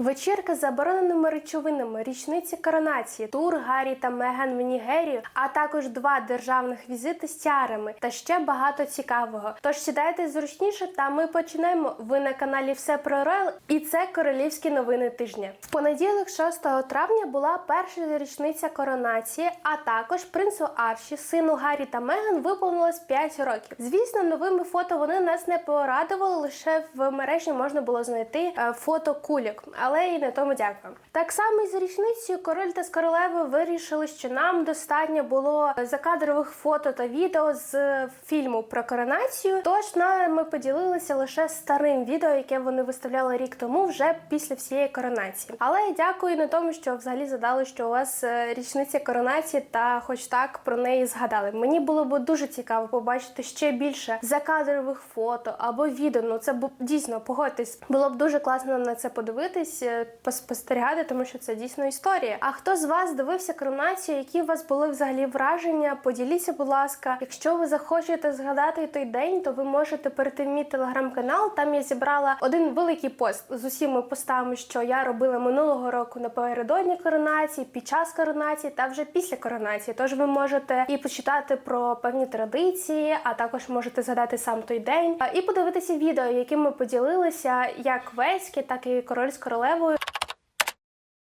Вечірка з забороненими речовинами, річниці коронації, тур Гаррі та Меган в Нігерію, а також два державних візити з тярами та ще багато цікавого. Тож сідайте зручніше, та ми починаємо. Ви на каналі Все про Роял, і це королівські новини тижня. В понеділок, 6 травня, була перша річниця коронації, а також принцу Арші, сину Гаррі та Меган, виповнилось 5 років. Звісно, новими фото вони нас не порадували. Лише в мережі можна було знайти е, фото кульок, але і на тому дякую. Так само з річницею король та з королевою вирішили, що нам достатньо було закадрових фото та відео з фільму про коронацію. Тож ми поділилися лише старим відео, яке вони виставляли рік тому, вже після всієї коронації. Але дякую на тому, що взагалі задали, що у вас е, річниця коронації, та хоч так про неї згадали. Мені було б дуже цікаво побачити ще більше закадрових фото або відео. Ну це б дійсно погодьтесь. Було б дуже класно на це подивитись, е, поспостерігати, тому що це дійсно історія. А хто з вас дивився коронацію? Які у вас були взагалі враження? Поділіться, будь ласка. Якщо ви захочете згадати той день, то ви можете перейти в мій телеграм-канал. Там я зібрала один великий пост з усіма постами, що я робила минулого року напередодні коронації, під час коронації та вже після коронації. Тож ви можете і почитати про певні традиції, а також можете згадати сам той день і подивитися відео, яким ми поділилися як веськи, так і король з королевою.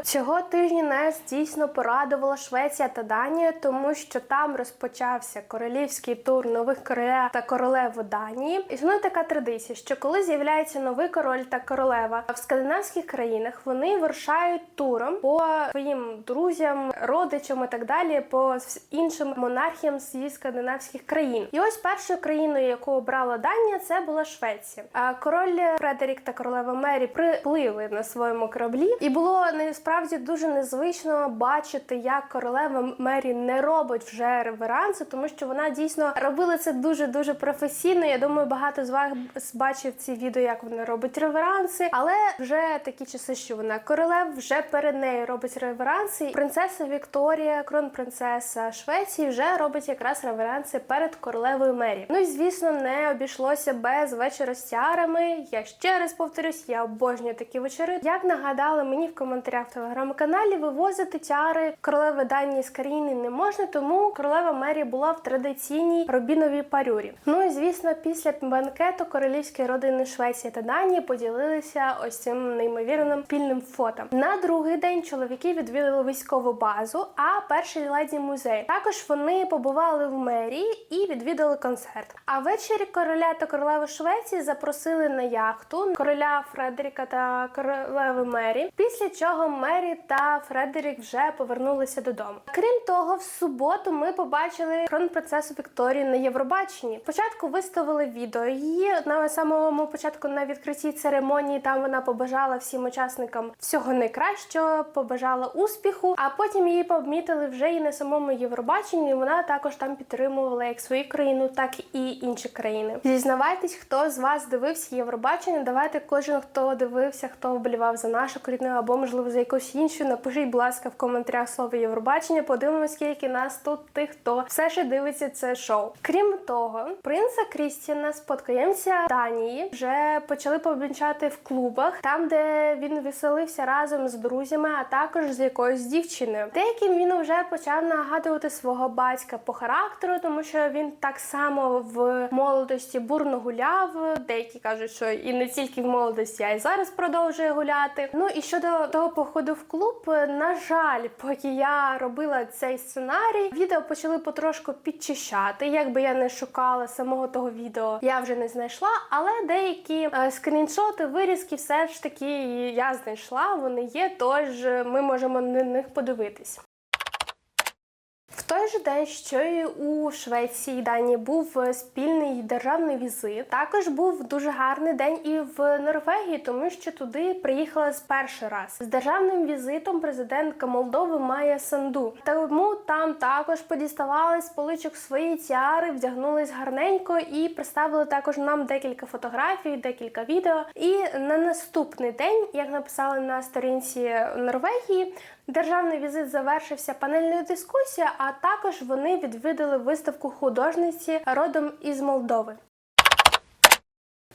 Цього тижня нас дійсно порадувала Швеція та Данія, тому що там розпочався королівський тур нових короля та королев у Данії. Існує така традиція, що коли з'являється новий король та королева в скандинавських країнах, вони вирушають туром по своїм друзям, родичам і так далі, по іншим монархіям зі скандинавських країн. І ось першою країною, яку обрала Данія, це була Швеція. А король Фредерік та королева Мері приплили на своєму кораблі, і було насправді дуже незвично бачити, як королева Мері не робить вже реверанси, тому що вона дійсно робила це дуже дуже професійно. Я думаю, багато з вас бачив ці відео, як вона робить реверанси, але вже такі часи, що вона королев вже перед нею робить реверанси. Принцеса Вікторія, кронпринцеса Швеції, вже робить якраз реверанси перед королевою Мері. Ну і звісно, не обійшлося без вечора з тярами. Я ще раз повторюсь, я обожнюю такі вечори. Як нагадали мені в коментарях телеграм-каналі, вивозити тяри королеви Данії з країни не можна, тому королева Мері була в традиційній робіновій парюрі. Ну і звісно, після банкету королівської родини Швеції та Данії поділилися ось цим неймовірним спільним фото. На другий день чоловіки відвідали військову базу, а перший леді музей. Також вони побували в мерії і відвідали концерт. А ввечері короля та королеви Швеції запросили на яхту короля Фредеріка та королеви Мері. Після чого Мері та Фредерік вже повернулися додому. Крім того, в суботу ми побачили кронпринцесу Вікторію на Євробаченні. Спочатку виставили відео її на самому початку на відкритті церемонії. Там вона побажала всім учасникам всього найкращого, побажала успіху. А потім її помітили вже і на самому Євробаченні. Вона також там підтримувала як свою країну, так і інші країни. Зізнавайтесь, хто з вас дивився Євробачення. Давайте кожен, хто дивився, хто вболівав за нашу країну або можливо за якусь іншу. Напишіть, будь ласка, в коментарях слово Євробачення. Подивимося, скільки нас тут тих, хто все ще дивиться це шоу. Крім того, принца Крістіна, спадкоємця Данії, вже почали побінчати в клубах, там де він веселився разом з друзями, а також з якоюсь дівчиною. Деяким він вже почав нагадувати свого батька по характеру, тому що він так само в молодості бурно гуляв. Деякі кажуть, що і не тільки в молодості, а й зараз продовжує гуляти. Ну і щодо того походу в клуб, на жаль, поки я робила цей сценарій, відео почали потрошку підчищати. Якби я не шукала самого того відео, я вже не знайшла. Але деякі е, скріншоти, вирізки, все ж таки я знайшла. Вони є, тож ми можемо на них подивитись. В той же день, що і у Швеції і Данії був е, спільний державний візит. Також був дуже гарний день і в Норвегії, тому що туди приїхала з перший раз з державним візитом президентка Молдови Майя Санду. Тому там також подіставали з поличок свої тіари, вдягнулись гарненько і представили також нам декілька фотографій, декілька відео. І на наступний день, як написали на сторінці Норвегії, Державний візит завершився панельною дискусією, а також вони відвідали виставку художниці родом із Молдови.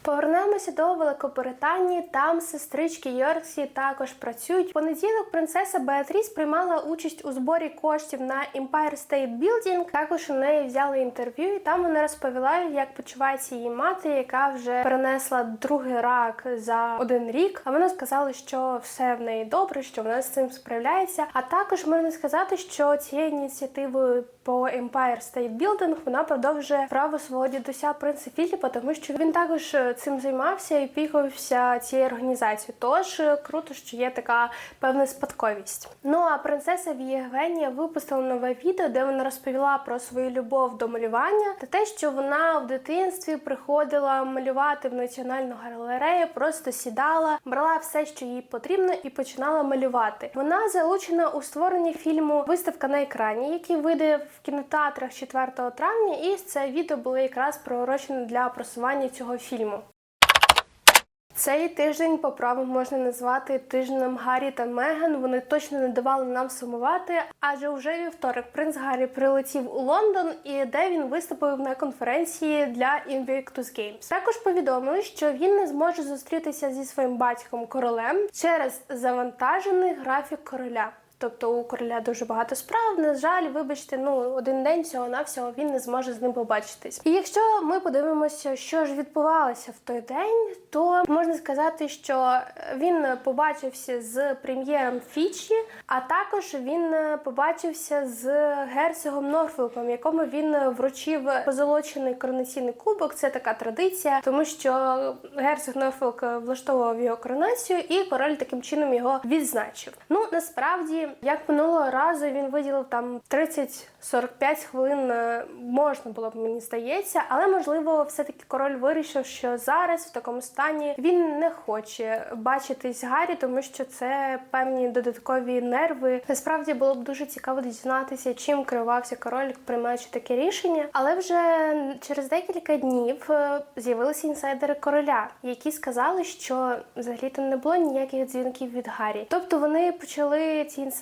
Повернемося до Великобританії. Там сестрички Йорксі також працюють. В понеділок принцеса Беатріс приймала участь у зборі коштів на Empire State Building. Також у неї взяли інтерв'ю, і там вона розповіла, як почувається її мати, яка вже перенесла другий рак за один рік. А вона сказала, що все в неї добре, що вона з цим справляється. А також можна сказати, що цією ініціативою по Empire State Building вона продовжує право свого дідуся принца Філіпа, тому що він також е, цим займався і пікався цією організацією. Тож е, круто, що є така певна спадковість. Ну а принцеса Євгенія випустила нове відео, де вона розповіла про свою любов до малювання та те, що вона в дитинстві приходила малювати в національну галерею, просто сідала, брала все, що їй потрібно, і починала малювати. Вона залучена у створенні фільму Виставка на екрані, який вийде в кінотеатрах 4 травня. І це відео було якраз приурочене для просування цього фільму. Цей тиждень по праву можна назвати тижнем Гаррі та Меган. Вони точно не давали нам сумувати, адже вже вівторок принц Гаррі прилетів у Лондон, і де він виступив на конференції для Invictus Games. Також повідомили, що він не зможе зустрітися зі своїм батьком королем через завантажений графік короля. Тобто у короля дуже багато справ. На жаль, вибачте, ну один день всього навсього він не зможе з ним побачитись. І якщо ми подивимося, що ж відбувалося в той день, то можна сказати, що він побачився з прем'єром Фічі, а також він побачився з герцогом Норфолком, якому він вручив позолочений коронаційний кубок. Це така традиція, тому що герцог Норфолк влаштовував його коронацію, і король таким чином його відзначив. Ну насправді. Як минулого разу він виділив там 30-45 хвилин, е, можна було б мені здається, але можливо, все-таки король вирішив, що зараз в такому стані він не хоче бачитись Гаррі, тому що це певні додаткові нерви. Насправді було б дуже цікаво дізнатися, чим керувався король, приймаючи таке рішення. Але вже через декілька днів е, з'явилися інсайдери короля, які сказали, що взагалі то не було ніяких дзвінків від Гаррі. Тобто вони почали ці інсайдери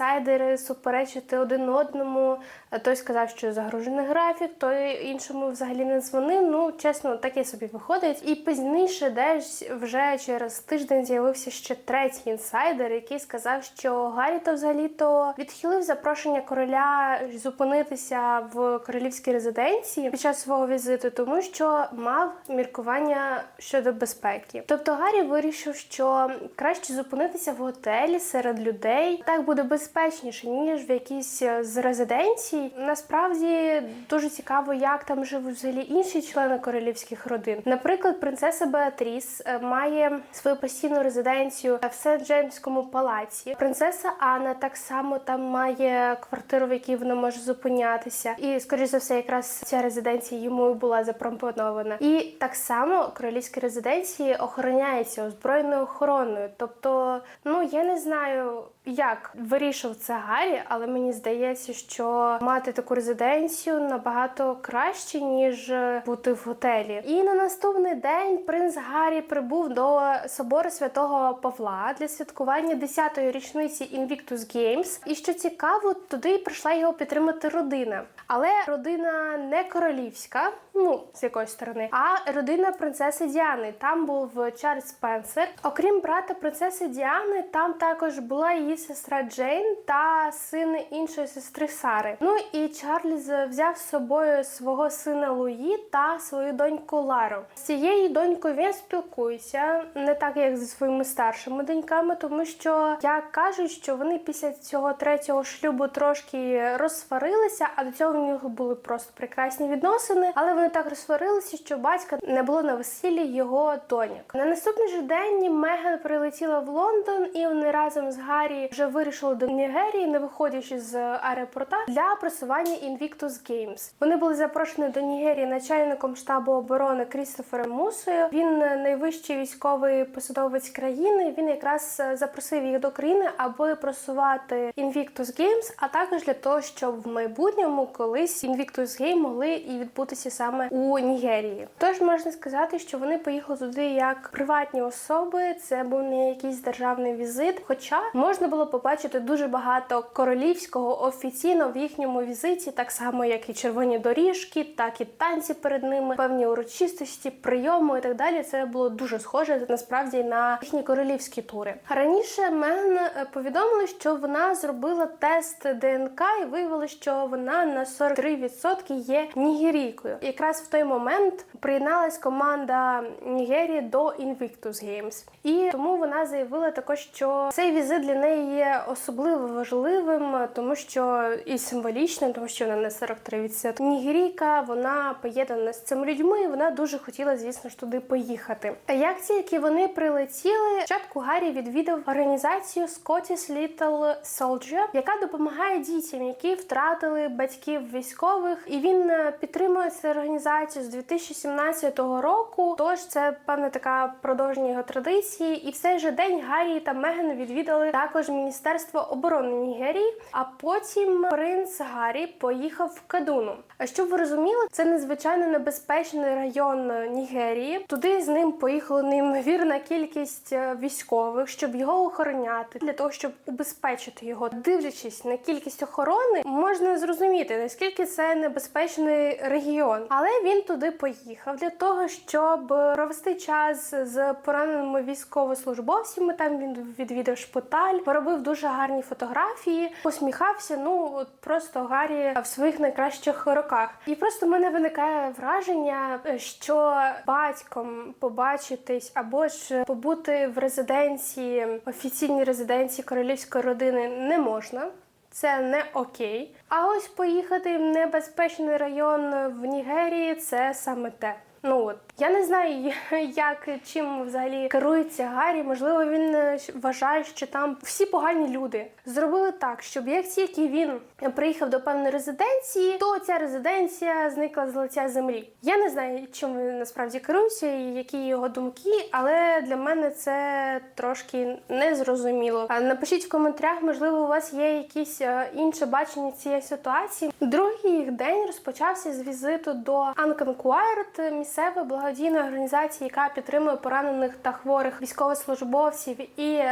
суперечити один одному. Той сказав, що загружений графік, той іншому взагалі не дзвонив. Ну, чесно, таке собі виходить. І пізніше, десь вже через тиждень з'явився ще третій інсайдер, який сказав, що Гаррі то взагалі-то відхилив запрошення короля зупинитися в королівській резиденції під час свого візиту, тому що мав міркування щодо безпеки. Тобто Гаррі вирішив, що краще зупинитися в готелі серед людей. Так буде безпечніше ніж в якійсь з резиденцій. Насправді дуже цікаво, як там живуть взагалі інші члени королівських родин. Наприклад, принцеса Беатріс е, має свою постійну резиденцію в сент джеймському палаці. Принцеса Анна так само там має квартиру, в якій вона може зупинятися. І, скоріш за все, якраз ця резиденція йому була запропонована. І так само королівські резиденції охороняються озброєною охороною. Тобто, ну я не знаю. Як вирішив це Гаррі, але мені здається, що мати таку резиденцію набагато краще ніж бути в готелі. І на наступний день принц Гаррі прибув до собору святого Павла для святкування 10-ї річниці Invictus Games. І що цікаво, туди прийшла його підтримати родина. Але родина не королівська, ну з якоїсь сторони, а родина принцеси Діани. Там був Чарльз Спенсер. Окрім брата принцеси Діани, там також була її сестра Джейн та син іншої сестри Сари. Ну і Чарльз взяв з собою свого сина Луї та свою доньку Лару. З цією донькою він спілкується не так, як зі своїми старшими доньками, тому що як кажуть, що вони після цього третього шлюбу трошки розсварилися, а до цього в них були просто прекрасні відносини. Але вони так розсварилися, що батька не було на весіллі його доньок. На наступний же день Меган прилетіла в Лондон, і вони разом з Гаррі вже вирішили до Нігерії, не виходячи з аеропорта для просування Invictus Games. Вони були запрошені до Нігерії начальником штабу оборони Крістофером Мусою. Він найвищий військовий посадовець країни. Він якраз запросив їх до країни, аби просувати Invictus Games, а також для того, щоб в майбутньому колись Invictus Game могли і відбутися саме у Нігерії. Тож можна сказати, що вони поїхали туди як приватні особи. Це був не якийсь державний візит. Хоча можна було побачити дуже багато королівського офіційно в їхньому візиті, так само як і червоні доріжки, так і танці перед ними, певні урочистості, прийоми і так далі. Це було дуже схоже насправді на їхні королівські тури. Раніше Меган е, повідомила, що вона зробила тест ДНК і виявила, що вона на 43% є нігерійкою. Якраз в той момент приєдналась команда Нігерії до Invictus Games. І тому вона заявила також, що цей візит для неї є особливо важливим, тому що і символічним, тому що вона не 43%. Нігерійка, вона поєднана з цими людьми, і вона дуже хотіла, звісно ж, туди поїхати. А як тільки вони прилетіли, спочатку Гаррі відвідав організацію Scottish Little Soldier, яка допомагає дітям, які втратили батьків військових, і він е, підтримує цю організацію з 2017 року. Тож це певна така продовження його традиції. І в цей же день Гаррі та Меган відвідали також Міністерство оборони Нігерії. А потім принц Гаррі поїхав в Кадуну. А щоб ви розуміли, це надзвичайно небезпечний район Нігерії. Туди з ним поїхала неймовірна кількість е, військових, щоб його охороняти, для того, щоб убезпечити його. Дивлячись на кількість охорони, можна зрозуміти наскільки це небезпечний регіон. Але він туди поїхав для того, щоб провести час з пораненими військовослужбовцями. Там він відвідав шпиталь, поробив дуже гарні фотографії, посміхався. Ну от просто Гаррі в своїх найкращих роках. І просто в мене виникає враження, що батьком побачитись або ж побути в резиденції, офіційній резиденції королівської родини не можна. Це не окей. А ось поїхати в небезпечний район в Нігерії це саме те. Ну от я не знаю, як чим взагалі керується Гаррі. Можливо, він е, вважає, що там всі погані люди зробили так, щоб як тільки він приїхав до певної резиденції, то ця резиденція зникла з лиця землі. Я не знаю, чим він насправді керується і які його думки, але для мене це трошки незрозуміло. Напишіть в коментарях, можливо, у вас є якісь е, інше бачення цієї ситуації. Другий їх день розпочався з візиту до Unconquired, місцевої благодійної організації, яка підтримує поранених та хворих військовослужбовців. І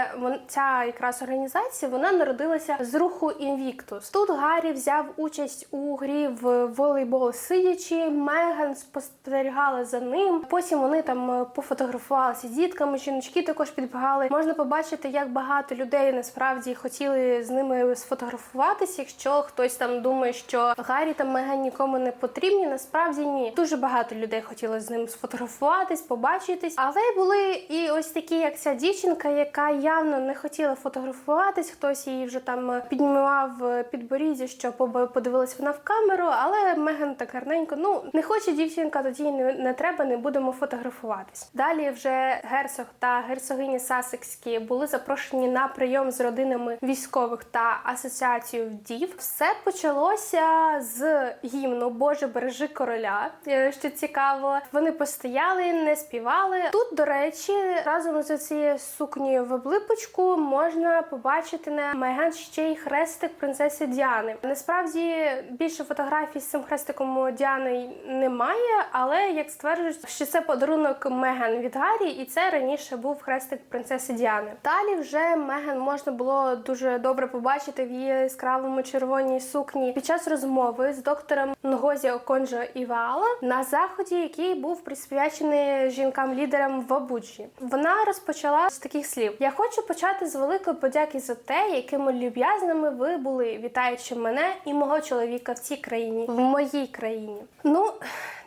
ця якраз організація вона народилася з руху Invictus. Тут Гаррі взяв участь у грі в волейбол сидячи. Меган спостерігала за ним. Потім вони там е, пофотографувалися з дітками. Жіночки також підбігали. Можна побачити, як багато людей насправді хотіли з ними сфотографуватися. Якщо хтось там думає, що Гаррі та Меган нікому не потрібні, насправді ні. Дуже багато людей хотіли з ним сфотографуватись, побачитись. Але були і ось такі, як ця дівчинка, яка явно не хотіла фотографуватись. Хтось її вже там піднімав е, підборіддя, поб- подивилась вона в камеру. Але Меган так гарненько. Ну не хоче дівчинка, тоді не, не треба, не будемо фотографуватись. Далі вже герцог та герцогині Сасекські були запрошені на прийом з родинами військових та асоціацією вдів. Все почалося з гімну Боже бережи короля. е, Що цікаво, вони постояли, не співали. Тут, до речі, разом з цією сукнею в облипочку можна побачити на Меган ще й хрестик принцеси Діани. Насправді більше фотографій з цим хрестиком у Діани немає, але як стверджують, що це подарунок Меган від Гаррі, і це раніше був хрестик принцеси Діани. Далі вже Меган можна було дуже добре побачити в її яскравому червоній сукні під час розмови з доктором Нгозі Оконджо Іваала на заході, який був присвячений жінкам-лідерам в Абуджі. Вона розпочала з таких слів: Я хочу почати з великої подяки за те, якими люб'язними ви були, вітаючи мене і мого чоловіка в цій країні, в моїй країні. Ну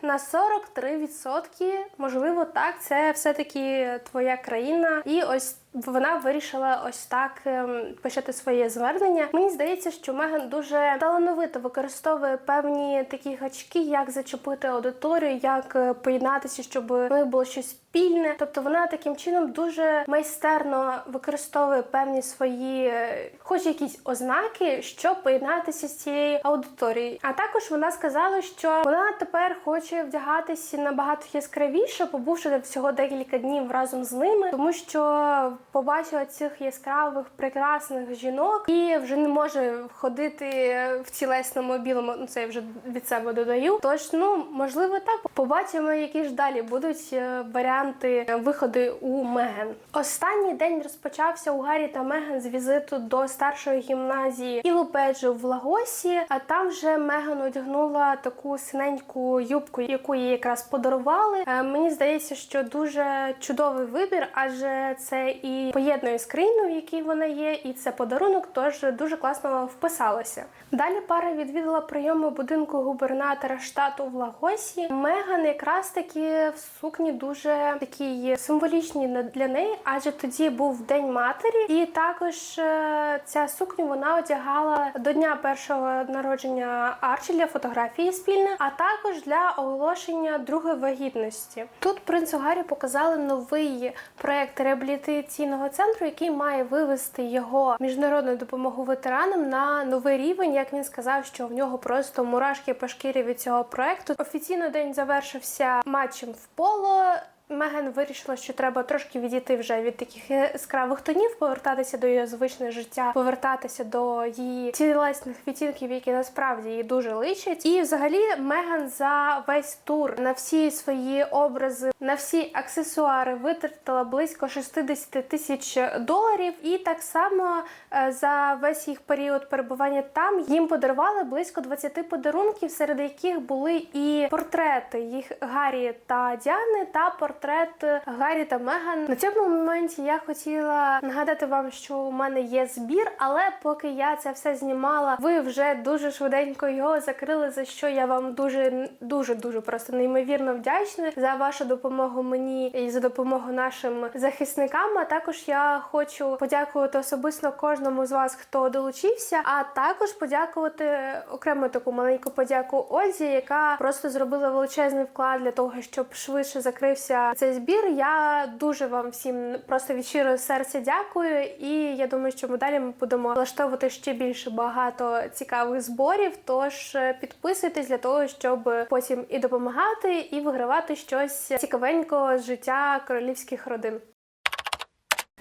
на 43% можливо так, це все-таки твоя країна, і ось. Вона вирішила ось так ем, почати своє звернення. Мені здається, що Меган дуже талановито використовує певні такі гачки, як зачепити аудиторію, як е, поєднатися, щоб у них було щось спільне. Тобто вона таким чином дуже майстерно використовує певні свої, е, хоч якісь ознаки, щоб поєднатися з цією аудиторією. А також вона сказала, що вона тепер хоче вдягатися набагато яскравіше, побувши всього декілька днів разом з ними, тому що побачила цих яскравих прекрасних жінок і вже не може ходити в тілесному білому. Ну це я вже від себе додаю. Тож, ну можливо, так побачимо, які ж далі будуть е, варіанти е, виходу у Меган. Останній день розпочався у Гаррі та Меган з візиту до старшої гімназії Ілупеджу в Лагосі. А там вже Меган одягнула таку синеньку юбку, яку їй якраз подарували. Е, Мені здається, що дуже чудовий вибір, адже це і поєднує з країною, в якій вона є, і це подарунок, тож дуже класно вписалося. Далі пара відвідала прийоми будинку губернатора штату в Лагосі. Меган якраз таки в сукні дуже такій символічній на- для неї, адже тоді був День матері, і також е, ця сукню вона одягала до дня першого народження Арчі для фотографії спільне, а також для оголошення другої вагітності. Тут принцу Гаррі показали новий проект реабілітаційного центру, який має вивести його міжнародну допомогу ветеранам на новий рівень. Як він сказав, що в нього просто мурашки по шкірі від цього проекту. Офіційно день завершився матчем в поло. Меган вирішила, що треба трошки відійти вже від таких яскравих тонів, повертатися до її звичного життя, повертатися до її тілесних відтінків, які насправді їй дуже личать. І взагалі Меган за весь тур на всі свої образи, на всі аксесуари витратила близько 60 тисяч доларів. І так само е, за весь їх період перебування там їм подарували близько 20 подарунків, серед яких були і портрети їх Гаррі та Діани, та портрет Гаррі та Меган. На цьому моменті я хотіла нагадати вам, що у мене є збір, але поки я це все знімала, ви вже дуже швиденько його закрили. За що я вам дуже дуже дуже просто неймовірно вдячна за вашу допомогу мені і за допомогу нашим захисникам. А також я хочу подякувати особисто кожному з вас, хто долучився, а також подякувати окремо таку маленьку подяку Ользі, яка просто зробила величезний вклад для того, щоб швидше закрився цей збір. Я дуже вам всім просто від щирого серця дякую. І я думаю, що ми далі ми будемо влаштовувати ще більше багато цікавих зборів. Тож е, підписуйтесь для того, щоб потім і допомагати, і вигравати щось цікавенького з життя королівських родин.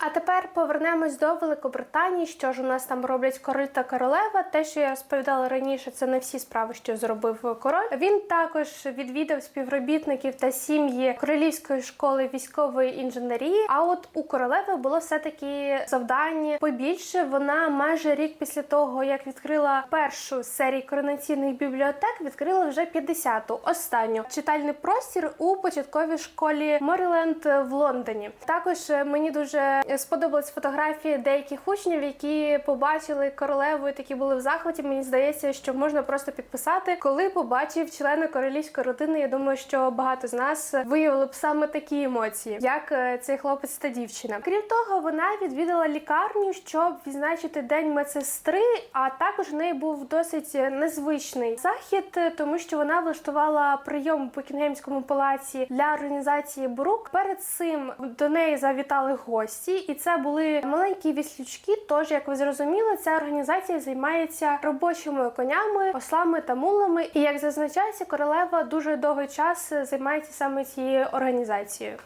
А тепер повернемось до Великобританії. Що ж у нас там роблять король та королева? Те, що я розповідала раніше, це не всі справи, що зробив король. Він також відвідав співробітників та сім'ї королівської школи військової інженерії. А от у королеви було все таки завдання побільше. Вона майже рік після того, як відкрила першу з серії коронаційних бібліотек, відкрила вже 50-ту, останню читальний простір у початковій школі Моріленд в Лондоні. Також е, мені дуже сподобались фотографії деяких учнів, які побачили королеву і такі були в захваті. Мені здається, що можна просто підписати, коли побачив члена королівської родини. Я думаю, що багато з нас виявили б саме такі емоції, як е, цей хлопець та дівчина. Крім того, вона відвідала лікарню, щоб відзначити день медсестри. А також в неї був досить незвичний захід, е, тому що вона влаштувала прийом у Букінгемському палаці для організації Брук. Перед цим до неї завітали гості, і це були маленькі віслючки. Тож, як ви зрозуміли, ця організація займається робочими конями, ослами та мулами. І як зазначається, королева дуже довгий час займається саме цією організацією.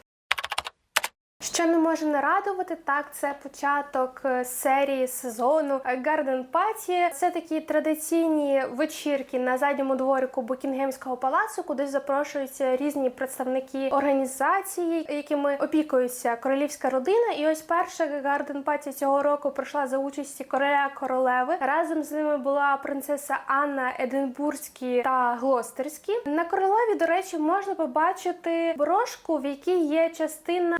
Що не може не радувати, так це початок е, серії сезону Garden Party. Це такі традиційні вечірки на задньому дворику Букінгемського палацу, куди запрошуються різні представники організації, якими опікується королівська родина. І ось перша Garden Party цього року пройшла за участі короля королеви. Разом з ними була принцеса Анна Единбурзькі та Глостерські. На королеві, до речі, можна побачити брошку, в якій є частина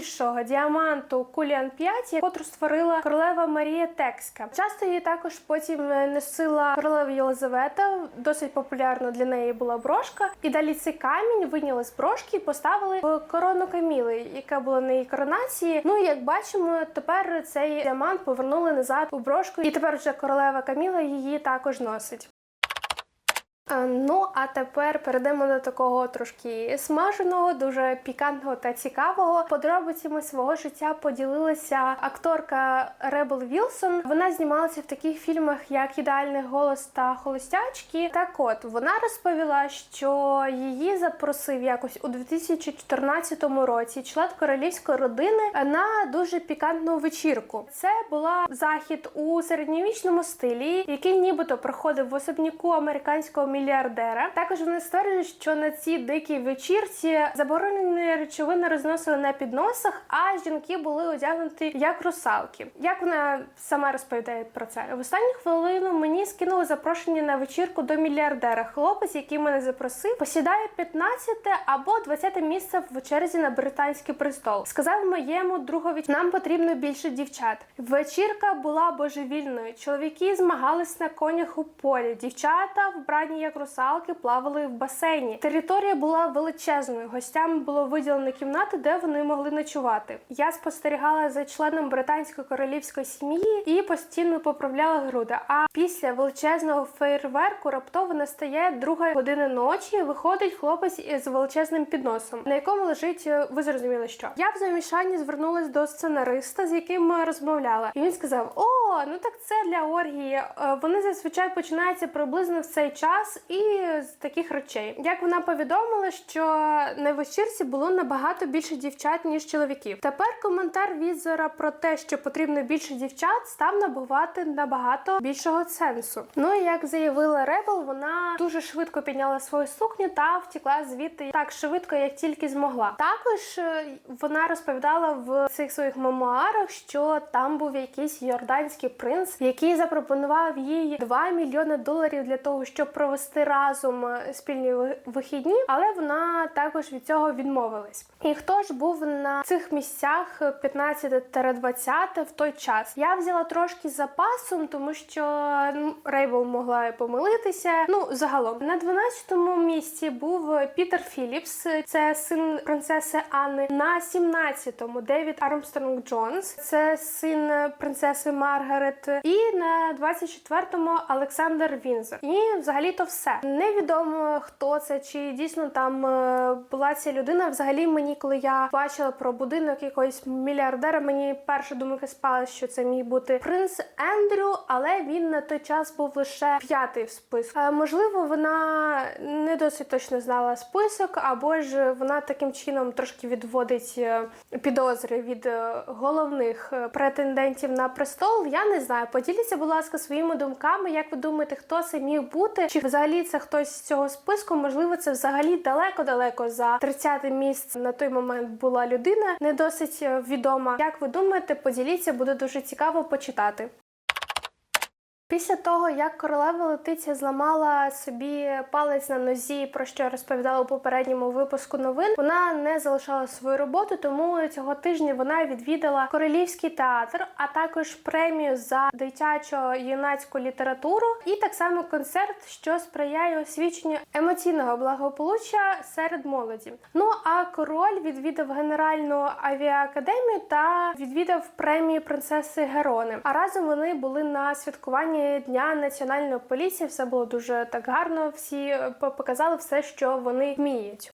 найбільшого діаманту Куліан 5, котру створила королева Марія Текська. Часто її також потім носила королева Єлизавета. Досить популярна для неї була брошка. І далі цей камінь виняли з брошки і поставили в корону Каміли, яка була на її коронації. Ну і як бачимо, тепер цей діамант повернули назад у брошку, і тепер вже королева Каміла її також носить. Ну а тепер перейдемо до такого трошки смаженого, дуже пікантного та цікавого. Подробицями свого життя поділилася акторка Ребел Вілсон. Вона знімалася в таких фільмах, як Ідеальний голос та Холостячки. Так от вона розповіла, що її запросив якось у 2014 році член королівської родини на дуже пікантну вечірку. Це була захід у середньовічному стилі, який нібито проходив в особняку американського мільярдера. Також вони стверджують, що на цій дикій вечірці заборонені речовини розносили на підносах, а жінки були одягнуті як русалки. Як вона сама розповідає про це? В останню хвилину мені скинули запрошення на вечірку до мільярдера. Хлопець, який мене запросив, посідає 15 або 20 місце в черзі на британський престол. Сказав моєму другові, нам потрібно більше дівчат. Вечірка була божевільною. Чоловіки змагались на конях у полі. Дівчата, вбрані як русалки, плавали в басейні. Територія була величезною. Гостям було виділено кімнати, де вони могли ночувати. Я спостерігала за членом британської королівської сім'ї і постійно поправляла груди. А після величезного фейерверку раптово настає друга година ночі. Виходить хлопець із величезним підносом, на якому лежить е, ви зрозуміли, що я в замішанні звернулась до сценариста, з яким розмовляла, і він сказав: О, ну так це для оргії. Е, Вони зазвичай починаються приблизно в цей час і з таких речей. Як вона повідомила, що на вечірці було набагато більше дівчат ніж чоловіків. Тепер коментар Візера про те, що потрібно більше дівчат, став набувати набагато більшого сенсу. Ну і як заявила Ребел, вона дуже швидко підняла свою сукню та втікла звідти так швидко, як тільки змогла. Також е, вона розповідала в цих своїх мемуарах, що там був якийсь йорданський принц, який запропонував їй 2 мільйони доларів для того, щоб провести разом е, спільні вихідні, але вона також від цього відмовилась. І хто ж був на цих місцях 15-20 в той час? Я взяла трошки з запасом, тому що ну, Рейбл могла помилитися. Ну, загалом на 12-му місці був Пітер Філіпс, це син принцеси Анни. На 17-му Девід Армстронг Джонс, це син принцеси Маргарет. І на 24-му Олександр Вінзор. І взагалі то все. Невідомо хто це, чи дійсно там е, була ця людина. Взагалі мені, коли я бачила про будинок якогось мільярдера, мені перша думка спала, що це міг бути принц Ендрю, але він на той час був лише п'ятий в списку. Е, можливо, вона не досить точно знала список, або ж вона таким чином трошки відводить е, підозри від головних претендентів на престол. Я не знаю. Поділіться, будь ласка, своїми думками. Як ви думаєте, хто це міг бути? Чи взагалі це хтось з цього списку? Можливо, це взагалі далеко-далеко за 30 місце на той момент була людина не досить е, відома. Як ви думаєте, поділіться, буде дуже цікаво почитати. Після того, як королева Летиця зламала собі палець на нозі, про що розповідала у попередньому випуску новин, вона не залишала свою роботу, тому цього тижня вона відвідала королівський театр, а також премію за дитячо-юнацьку літературу, і так само концерт, що сприяє освіченню емоційного благополуччя серед молоді. Ну а король відвідав Генеральну авіаакадемію та відвідав премію принцеси Герони. А разом вони були на святкуванні Дня національної поліції. Все було дуже так гарно. Всі е, показали все, що вони вміють.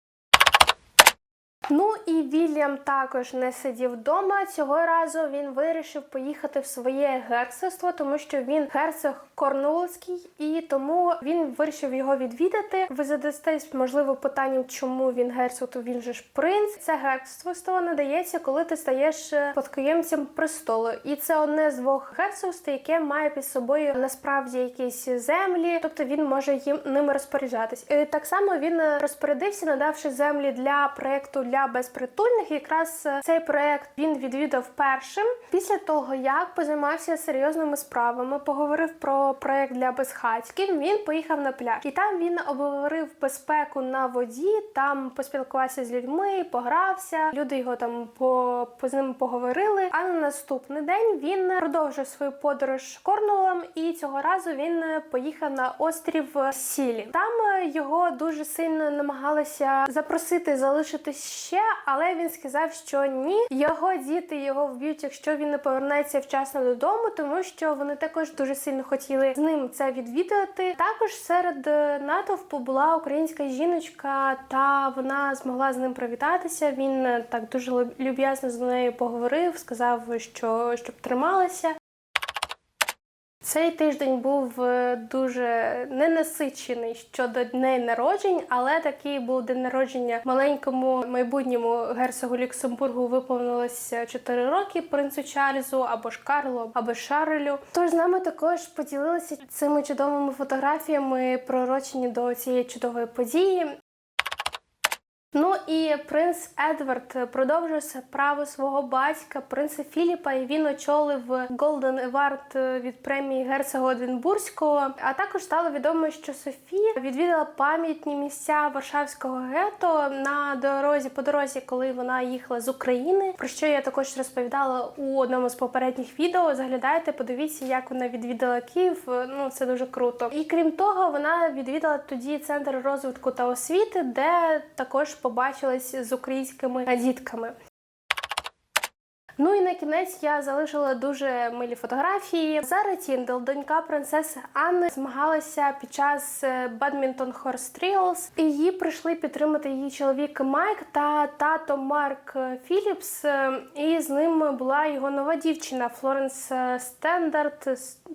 Ну і Вільям також не сидів вдома. Цього разу він вирішив поїхати в своє герцогство, тому що він герцог Корнуолський, і тому він вирішив його відвідати. Ви задастесь можливо питанням, чому він герцог, то він же ж принц. Це герцогство надається, коли ти стаєш е, спадкоємцем престолу, і це одне з двох герцогств, яке має під собою насправді якісь землі, тобто він може їм ними розпоряджатись. І так само він е, розпорядився, надавши землі для проекту для безпритульних. Якраз е, цей проект він відвідав першим. Після того, як позаймався серйозними справами, поговорив про проект для безхатьків. Він поїхав на пляж, і там він обговорив безпеку на воді. Там поспілкувався з людьми, погрався. Люди його там по, по з ним поговорили. А на наступний день він продовжив свою подорож Корнуолом, і цього разу він поїхав на острів Сілі. Там е, його дуже сильно намагалися запросити залишитись ще, але він сказав, що ні, його діти його вб'ють, якщо він не повернеться вчасно додому, тому що вони також дуже сильно хотіли з ним це відвідати. Також серед е, натовпу була українська жіночка, та вона змогла з ним привітатися. Він е, так дуже лю- люб'язно з нею поговорив, сказав, що щоб трималася. Цей тиждень був е, дуже ненасичений щодо дней народжень, але такий був день народження маленькому майбутньому герцогу Люксембургу виповнилося 4 роки принцу Чарльзу або ж Карлу, або Шарлю. Тож з нами також поділилися цими чудовими фотографіями, пророчені до цієї чудової події. Ну і принц Едвард продовжує право свого батька, принца Філіпа, і він очолив Golden Award від премії герцога Одинбурзького. А також стало відомо, що Софія відвідала пам'ятні місця Варшавського гетто на дорозі по дорозі, коли вона їхала з України. Про що я також розповідала у одному з попередніх відео. Заглядайте, подивіться, як вона відвідала Київ. Ну це дуже круто. І крім того, вона відвідала тоді центр розвитку та освіти, де також побачилась з українськими дітками. Ну і на кінець я залишила дуже милі фотографії. Зара Тіндел, донька принцеси Анни, змагалася під час е, бадмінтон Хорс Тріолс. І її прийшли підтримати її чоловік Майк та тато Марк Філіпс. Е, І з ним була його нова дівчина Флоренс е, Стендарт.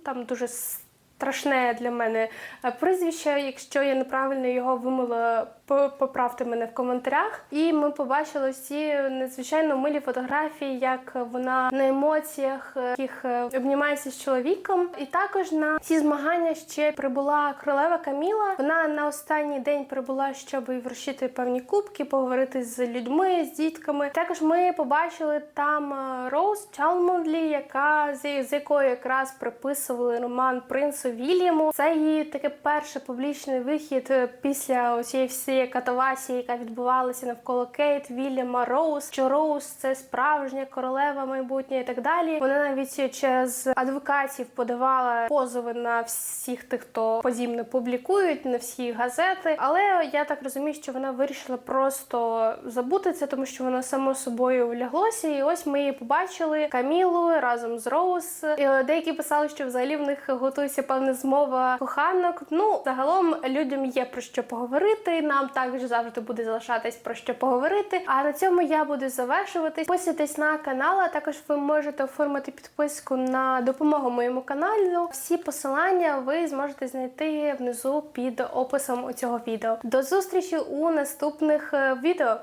Там дуже страшне для мене е, прізвище. Якщо я неправильно його вимила, поправте мене в коментарях. І ми побачили всі надзвичайно милі фотографії, як вона на емоціях, е, яких е, обнімається з чоловіком. І також на ці змагання ще прибула королева Каміла. Вона на останній день прибула, щоб вручити певні кубки, поговорити з людьми, з дітками. Також ми побачили там е, Роуз Чалмондлі, яка з, якою якраз приписували роман принцу Вільяму. Це її таке перший публічний вихід е, після цієї всієї катавасії, яка відбувалася навколо Кейт, Вільяма, Роуз. Що Роуз це справжня королева майбутня і так далі. Вона навіть через адвокатів подавала позови на всіх тих, хто подібне публікують, на всі газети. Але я так розумію, що вона вирішила просто забути це, тому що воно само собою вляглося. І ось ми її побачили Камілу разом з Роуз. І деякі писали, що взагалі в них готується певна змова коханок. Ну загалом людям є про що поговорити. Нам також завжди буде залишатись про що поговорити. А на цьому я буду завершуватись. Підписуйтесь на канал, а також ви можете оформити підписку на допомогу моєму каналу. Всі посилання ви зможете знайти внизу під описом у цього відео. До зустрічі у наступних е, відео.